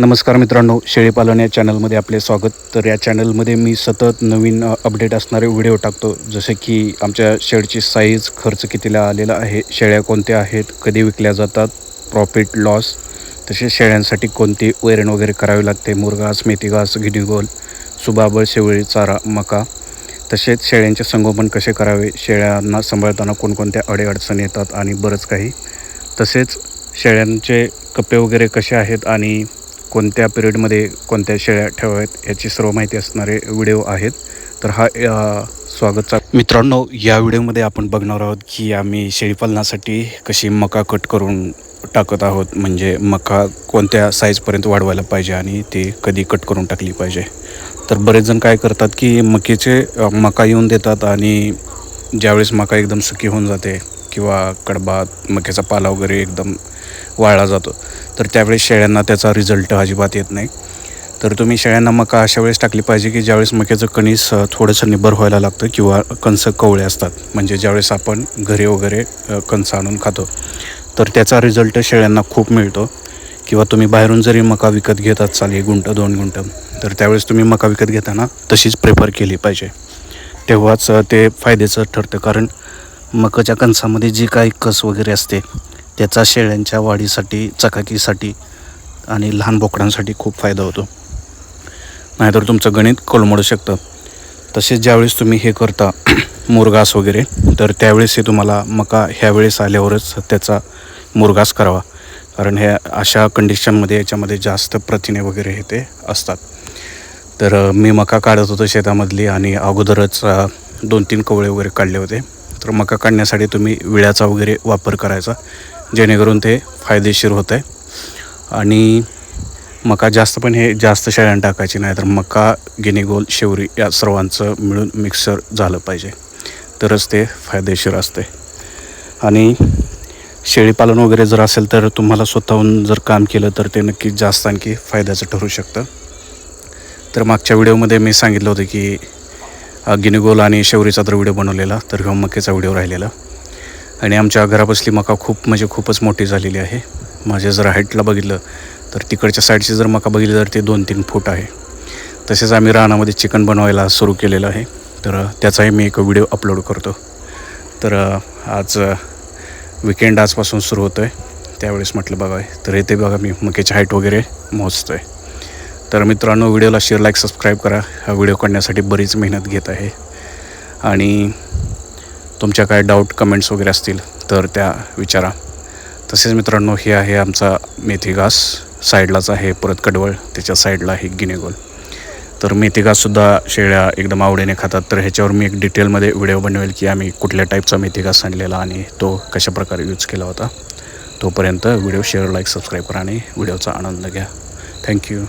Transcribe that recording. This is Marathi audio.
नमस्कार मित्रांनो शेळीपालन या चॅनलमध्ये आपले स्वागत. तर या चॅनलमध्ये मी सतत नवीन अपडेट असणारे व्हिडिओ टाकतो. जसे की आमच्या शेळीची साईज खर्च कितीला आलेला आहे शेळ्या कोणत्या आहेत कधी विकल्या जातात प्रॉफिट लॉस तसेच शेळ्यांसाठी कोणती वैरण वगैरे करावी लागते मुरघास मेथीघास गिडीगोल सुबाबळ शेवळी चारा मका तसेच शेळ्यांचे संगोपन कसे करावे शेळ्यांना सांभाळताना कोणकोणत्या अडीअडचणी येतात आणि बरंच काही. तसेच शेळ्यांचे कप्पे वगैरे कसे आहेत आणि कोणत्या पिरियडमध्ये कोणत्या शेळ्या ठेवाव्यात याची सर्व माहिती असणारे व्हिडिओ आहेत. तर हा स्वागतचा मित्रांनो या व्हिडिओमध्ये आपण बघणार आहोत की आम्ही शेळीपालनासाठी कशी मका कट करून टाकत आहोत. म्हणजे मका कोणत्या साईजपर्यंत वाढवायला पाहिजे आणि ती कधी कट करून टाकली पाहिजे. तर बरेच जण काय करतात की मकीचे मका येऊन देतात आणि ज्यावेळेस मका एकदम सुकी होऊन जाते किंवा कडबा मक्याचा पाला वगैरे एकदम वाळला जातो. तर त्यावेळेस शेळ्यांना त्याचा रिझल्ट अजिबात येत नाही. तर तुम्ही शेळ्यांना मका अशा वेळेस टाकली पाहिजे की ज्यावेळेस मक्याचं कणीस थोडंसं निबर व्हायला लागतं किंवा कणस कवळे असतात. म्हणजे ज्यावेळेस आपण घरी वगैरे अ, कणसं आणून खातो तर त्याचा रिझल्ट शेळ्यांना खूप मिळतो. किंवा तुम्ही बाहेरून जरी मका विकत घेत असाल एक गुंट दोन गुंट तर त्यावेळेस तुम्ही मका विकत घेताना तशीच प्रेफर केली पाहिजे. तेव्हाच ते फायद्याचं ठरतं. कारण मकाच्या कणसामध्ये जी काही कस वगैरे असते त्याचा शेळ्यांच्या वाढीसाठी चकाकीसाठी आणि लहान बोकडांसाठी खूप फायदा होतो. नाहीतर तुमचं गणित कोलमडू शकतं. तसेच ज्यावेळेस तुम्ही हे करता मुरगास वगैरे तर त्यावेळेस हे तुम्हाला मका ह्यावेळेस आल्यावरच त्याचा मुरगास करावा. कारण ह्या अशा कंडिशनमध्ये याच्यामध्ये जास्त प्रथिने वगैरे हे ते असतात. तर मी मका काढत होतो शेतामधली आणि अगोदरच दोन तीन कवळे वगैरे काढले होते. तर मका काढण्यासाठी तुम्ही विळ्याचा वगैरे वापर करायचा. जेणेकरून ते फायदेशीर होतं आहे आणि मका जास्त पण हे जास्त शेळ्यान टाकायची नाही तर मका गिनीगोल शेवरी या सर्वांचं मिळून मिक्सर झालं पाहिजे. तरच ते फायदेशीर असते आणि शेळीपालन वगैरे जर असेल तर तुम्हाला स्वतःहून जर काम केलं तर ते नक्कीच जास्त आणखी फायद्याचं ठरू शकतं. तर मागच्या व्हिडिओमध्ये मी सांगितलं होतं की गिनेगोल गिनीगोल आणि शेवरीचा तर व्हिडिओ बनवलेला तर ह्यो मक्याचा व्हिडिओ राहिलेला. आणि आमच्या घरापासली मका खूप म्हणजे खूपच मोठी झालेली आहे. माझ्या जर हाईटला बघितलं तर तिकडच्या साईडची जर मका बघितली तर ते दोन तीन फूट आहे. तसेच आम्ही रानामध्ये चिकन बनवायला सुरू केलेलं आहे. तर त्याचाही मी एक व्हिडिओ अपलोड करतो. तर आज विकेंड आजपासून सुरू होतो आहे त्यावेळेस म्हटलं बघा तर इथे बघा मी मक्याची हाईट वगैरे मोजतो आहे तर मित्रांनो व्हिडिओला शेअर लाईक सबस्क्राईब करा. हा व्हिडिओ काढण्यासाठी बरीच मेहनत घेत आहे. आणि तुमच्या काय डाऊट कमेंट्स वगैरे असतील तर त्या विचारा. तसेच मित्रांनो हे आहे आमचा मेथी घास. साईडलाच आहे परत कडवळ त्याच्या साईडला आहे गिनेगोल तर मेथी घाससुद्धा शेळ्या एकदम आवडीने खातात. तर ह्याच्यावर मी एक डिटेलमध्ये व्हिडिओ बनवेल की आम्ही कुठल्या टाईपचा मेथी घास आणलेला आणि तो कशा प्रकारे यूज केला होता. तोपर्यंत व्हिडिओ शेअर लाईक सबस्क्राईब करा आणि व्हिडिओचा आनंद घ्या. थँक्यू